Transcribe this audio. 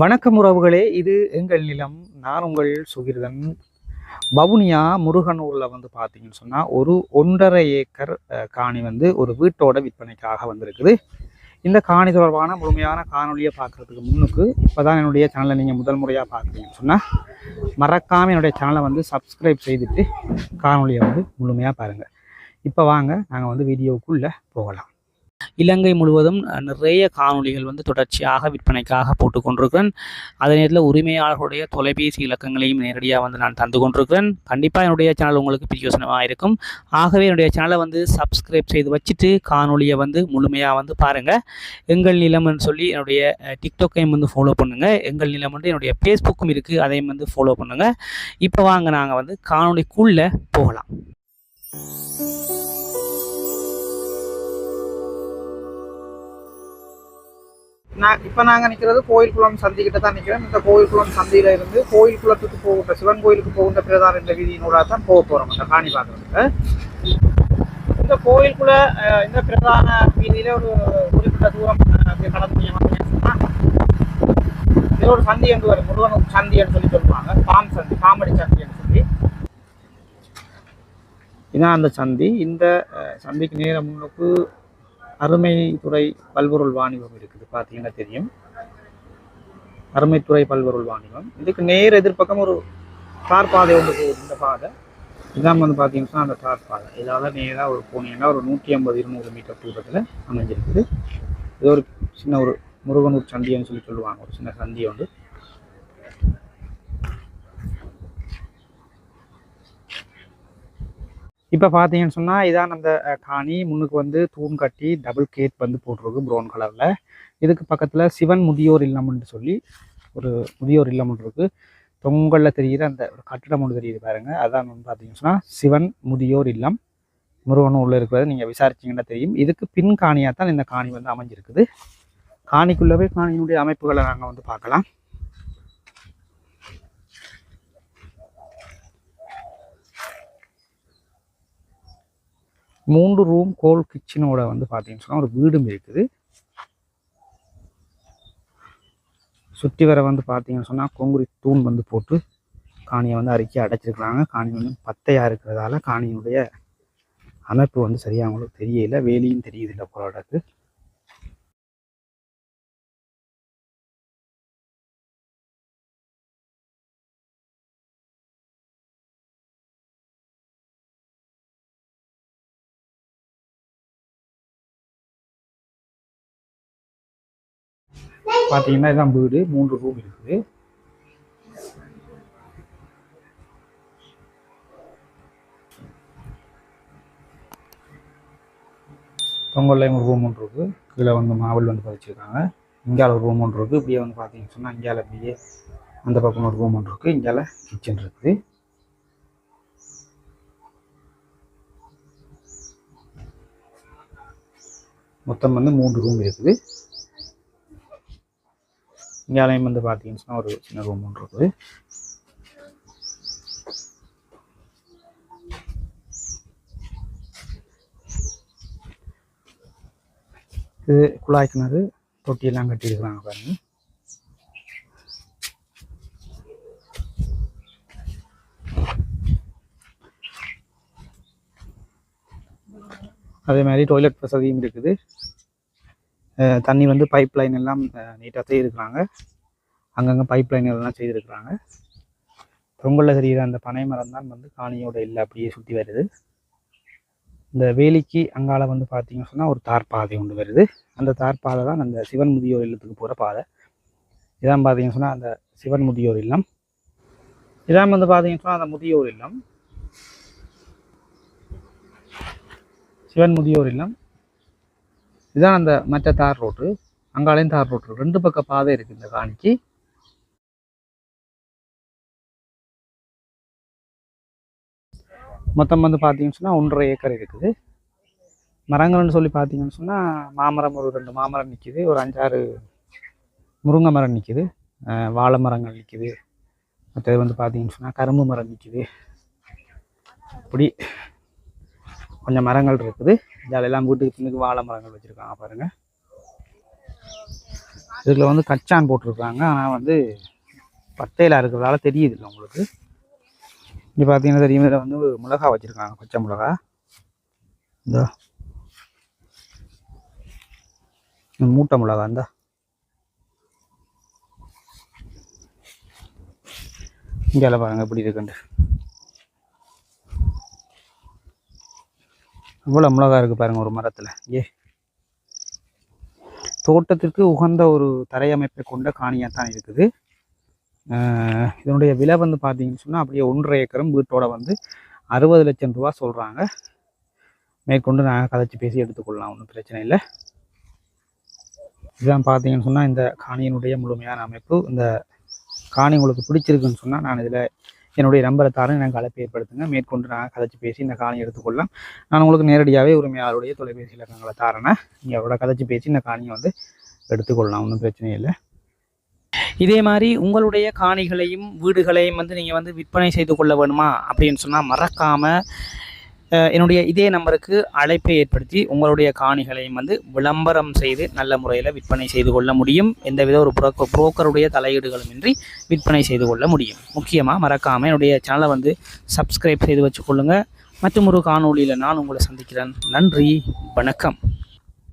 வணக்கம் உறவுகளே இது எங்கள் நிலம் நான் உங்கள் சுகிர்தன். வவுனியா முருகனூரில் வந்து பார்த்தீங்கன்னு சொன்னால் ஒரு ஒன்றரை ஏக்கர் காணி வந்து ஒரு வீட்டோட விற்பனைக்காக வந்திருக்குது. இந்த காணி தொடர்பான முழுமையான காணொலியை பார்க்குறதுக்கு முன்னுக்கு இப்போ தான் என்னுடைய சேனலை நீங்கள் முதல் முறையாக பார்க்குறீங்கன்னு சொன்னால் மறக்காமல் என்னுடைய சேனலை வந்து சப்ஸ்கிரைப் செய்துட்டு காணொலியை வந்து முழுமையாக பாருங்கள் இப்போ வாங்க நாங்கள் வந்து வீடியோவுக்குள்ளே போகலாம். இலங்கை முழுவதும் நிறைய காணொளிகள் வந்து தொடர்ச்சியாக விற்பனைக்காக போட்டு கொண்டிருக்கிறேன். அதே நேரத்தில் உரிமையாளர்களுடைய தொலைபேசி இலக்கங்களையும் நேரடியாக வந்து நான் தந்து கொண்டிருக்கிறேன். கண்டிப்பாக என்னுடைய சேனல் உங்களுக்கு பிரயோசனமாக இருக்கும். ஆகவே என்னுடைய சேனலை வந்து சப்ஸ்கிரைப் செய்து வச்சுட்டு காணொலியை வந்து முழுமையாக வந்து பாருங்கள் எங்கள் நிலம்னு சொல்லி என்னுடைய டிக்டாக்கையும் வந்து ஃபாலோ பண்ணுங்கள் எங்கள் நிலம் வந்து என்னுடைய ஃபேஸ்புக்கும் இருக்குது அதையும் வந்து ஃபாலோ பண்ணுங்கள் இப்போ வாங்க நாங்கள் வந்து காணொளிக்குள்ளே போகலாம். நான் இப்போ நாங்கள் நிற்கிறது கோயில் குளம் சந்திக்கிட்ட தான் நிற்கிறோம் இந்த கோயில்குளம் சந்தியில் சந்தியில இருந்து கோயில் குளத்துக்கு போகின்ற சிவன் கோயிலுக்கு போகின்ற பிரதான இந்த வீதியினூடாக தான் போக போகிறோம் இந்த காணி பார்க்குறதுக்கு. இந்த கோயிலுக்குள்ள அஹ், இந்த பிரதான வீதியில ஒரு குறிப்பிட்ட தூரம் கடந்து நீங்க ஒரு சந்தி என்று வரும். முருகன் சந்தின்னு சொல்லி சொல்லுவாங்க. பாம் சந்தி காமெடி சந்தின்னு சொல்லி. இதான் அந்த சந்தி. இந்த சந்திக்கு நேரம் முன்னுக்கு அருமைத்துறை பல்பொருள் வாணிபம் இருக்குது. பார்த்தீங்கன்னா தெரியும். அருமைத்துறை பல்பொருள் வாணிபம். இதுக்கு நேர் எதிர்ப்பக்கம் ஒரு தார் பாதை ஒன்று போகுது இந்த பாதை. இதான் வந்து பார்த்தீங்கன்னா அந்த தார் பாதை. இதால் நேராக ஒரு போனீங்கன்னா ஒரு நூற்றி ஐம்பது இருநூறு மீட்டர் தூரத்தில் அமைஞ்சிருக்குது. இது ஒரு சின்ன ஒரு முருகனூர் சந்தின்னு சொல்லி சொல்லுவாங்க. ஒரு சின்ன சந்தி வந்து இப்போ பார்த்தீங்கன்னு சொன்னால் இதான் அந்த காணி முன்னுக்கு வந்து தூண் கட்டி டபுள் கேட் வந்து போட்டிருக்கு ப்ரௌன் கலரில் இதுக்கு பக்கத்தில் சிவன் முதியோர் இல்லம்னு சொல்லி ஒரு முதியோர் இல்லம் இருக்குது தொங்கலில் தெரிகிற அந்த ஒரு கட்டிடம் ஒன்று தெரியுது பாருங்கள் அதான் வந்து பார்த்தீங்கன்னு சொன்னால் சிவன் முதியோர் இல்லம். முருகனும் உள்ளே இருக்கிறது நீங்கள் விசாரிச்சீங்கன்னா தெரியும். இதுக்கு பின் காணியாக தான் இந்த காணி வந்து அமைஞ்சிருக்குது. காணிக்குள்ளவே காணியினுடைய அமைப்புகளை நாங்கள் வந்து பார்க்கலாம். மூன்று ரூம் கோல் கிச்சனோட வந்து பார்த்தீங்கன்னு சொன்னால் ஒரு வீடும் இருக்குது. சுற்றி வர வந்து பார்த்தீங்கன்னு சொன்னால் கொங்குரி தூண் வந்து போட்டு காணியை வந்து அறுக்கி அடைச்சிருக்கிறாங்க. காணி வந்து பத்தையாக இருக்கிறதால காணியினுடைய அமைப்பு வந்து சரியாக அவங்களுக்கு தெரியல. வேலியும் தெரியுது இல்லை போராட்டத்துக்கு பார்த்தீங்கன்னா இதான் வீடு மூன்று ரூம் இருக்குது. தொங்கல்லையும் ஒரு ரூம் ஒன்று இருக்குது கீழே வந்து மாவல் வந்து பதிச்சிருக்காங்க. இங்கால ஒரு ரூம் ஒன்று இருக்குது இப்படியே வந்து பார்த்தீங்கன்னு சொன்னால் இங்கால இப்படியே அந்த பக்கம் ஒரு ரூம் ஒன்று இருக்குது இங்கால கிச்சன் இருக்குது. மொத்தம் வந்து மூன்று ரூம் இருக்குது. இங்காலையும் வந்து பார்த்தீங்கன்னா ஒரு சின்ன ரூம் ஒன்று இருக்குது இது குழாய் கிணறு தொட்டியெல்லாம் கட்டியிருக்கிறாங்க பாருங்க. அதே மாதிரி டாய்லெட் வசதியும் இருக்குது. தண்ணி வந்து பைப் லைன் எல்லாம் நீட்டாக செய்திருக்கிறாங்க. அங்கங்கே பைப் லைன் எல்லாம் செய்திருக்கிறாங்க. தொங்கலில் தெரிகிற அந்த பனை மரம் தான் வந்து காணியோட இல்லை அப்படியே சுற்றி வருது. இந்த வேலிக்கு அங்கால வந்து பார்த்தீங்கன்னு சொன்னால் ஒரு தார் பாதை ஒன்று வருது. அந்த தார் பாதை தான் அந்த சிவன் முதியோர் இல்லத்துக்கு போகிற பாதை. இதான் பார்த்தீங்கன்னு சொன்னால் அந்த சிவன் முதியோர் இல்லம். இதான் வந்து பார்த்தீங்கன்னு சொன்னால் அந்த முதியோர் இல்லம். சிவன் முதியோர் இல்லம். இதுதான் அந்த மற்ற தார் ரோட்டு அங்காலையும் தார் ரோட்டு ரெண்டு பக்க பாதை இருக்குது இந்த காணிக்கு. மொத்தம் வந்து பார்த்தீங்கன்னு சொன்னால் ஒன்றரை ஏக்கர் இருக்குது. மரங்கள்னு சொல்லி பார்த்தீங்கன்னு சொன்னால் மாமரம் ஒரு ரெண்டு மாமரம் நிற்கிது ஒரு அஞ்சாறு முருங்கை மரம் நிற்கிது வாழை மரங்கள் நிற்கிது மற்றது வந்து பார்த்தீங்கன்னு சொன்னால் கரும்பு மரம் நிற்கிது இப்படி கொஞ்சம் மரங்கள் இருக்குது. இதால வீட்டுக்கு பின்னுக்கு வாழை மரங்கள் வச்சுருக்காங்க பாருங்கள் இதில் வந்து கச்சான் போட்டிருக்காங்க. ஆனால் வந்து பத்தையில் இருக்கிறதால தெரியுது இல்லை உங்களுக்கு. இங்கே பார்த்தீங்கன்னா தெரியும் இதில் வந்து மிளகா வச்சுருக்காங்க பச்சை மிளகா. இந்த. மூட்டை மிளகா இந்த. இங்கே பாருங்கள் எப்படி இருக்குண்டு இவ்வளோ மிளகா இருக்குது பாருங்கள் ஒரு மரத்தில். ஏ. தோட்டத்திற்கு உகந்த ஒரு தரையமைப்பை கொண்ட காணியாக தான் இருக்குது இதனுடைய விலை வந்து பார்த்தீங்கன்னு சொன்னால் அப்படியே ஒன்றரை ஏக்கரும் வீட்டோட வந்து அறுபது லட்சம் ரூபா சொல்கிறாங்க மேற்கொண்டு நாங்கள் கதைச்சி பேசி எடுத்துக்கொள்ளலாம் ஒன்றும் பிரச்சனை இல்லை. இதுதான் பார்த்தீங்கன்னு சொன்னால் இந்த காணியினுடைய முழுமையான அமைப்பு. இந்த காணி உங்களுக்கு பிடிச்சிருக்குன்னு சொன்னால் நான் இதில் என்னுடைய நம்பரை தாரும் எனக்கு அழைப்பு ஏற்படுத்துங்க. மேற்கொண்டு நான் கதைச்சு பேசி இந்த காணி எடுத்துக்கொள்ளலாம். நான் உங்களுக்கு நேரடியாகவே உரிமையாளருடைய தொலைபேசி இலக்கங்களை தாரேன். நீங்கள் அவரோட கதைச்சி பேசி இந்த காணியை வந்து எடுத்துக்கொள்ளலாம். ஒன்றும் பிரச்சனை இல்லை. இதே மாதிரி உங்களுடைய காணிகளையும் வீடுகளையும் வந்து நீங்கள் வந்து விற்பனை செய்து கொள்ள வேணுமா? அப்படின்னு சொன்னால் மறக்காமல் என்னுடைய இதே நம்பருக்கு அழைப்பை ஏற்படுத்தி உங்களுடைய காணிகளையும் வந்து விளம்பரம் செய்து நல்ல முறையில் விற்பனை செய்து கொள்ள முடியும். எந்தவித ஒரு புரோக்கர் புரோக்கருடைய தலையீடுகளுமின்றி விற்பனை செய்து கொள்ள முடியும். முக்கியமாக மறக்காமல் என்னுடைய சேனலை வந்து சப்ஸ்கிரைப் செய்து வச்சுக்கொள்ளுங்கள் மற்றும் ஒரு காணொளியில் நான் உங்களை சந்திக்கிறேன். நன்றி. வணக்கம்.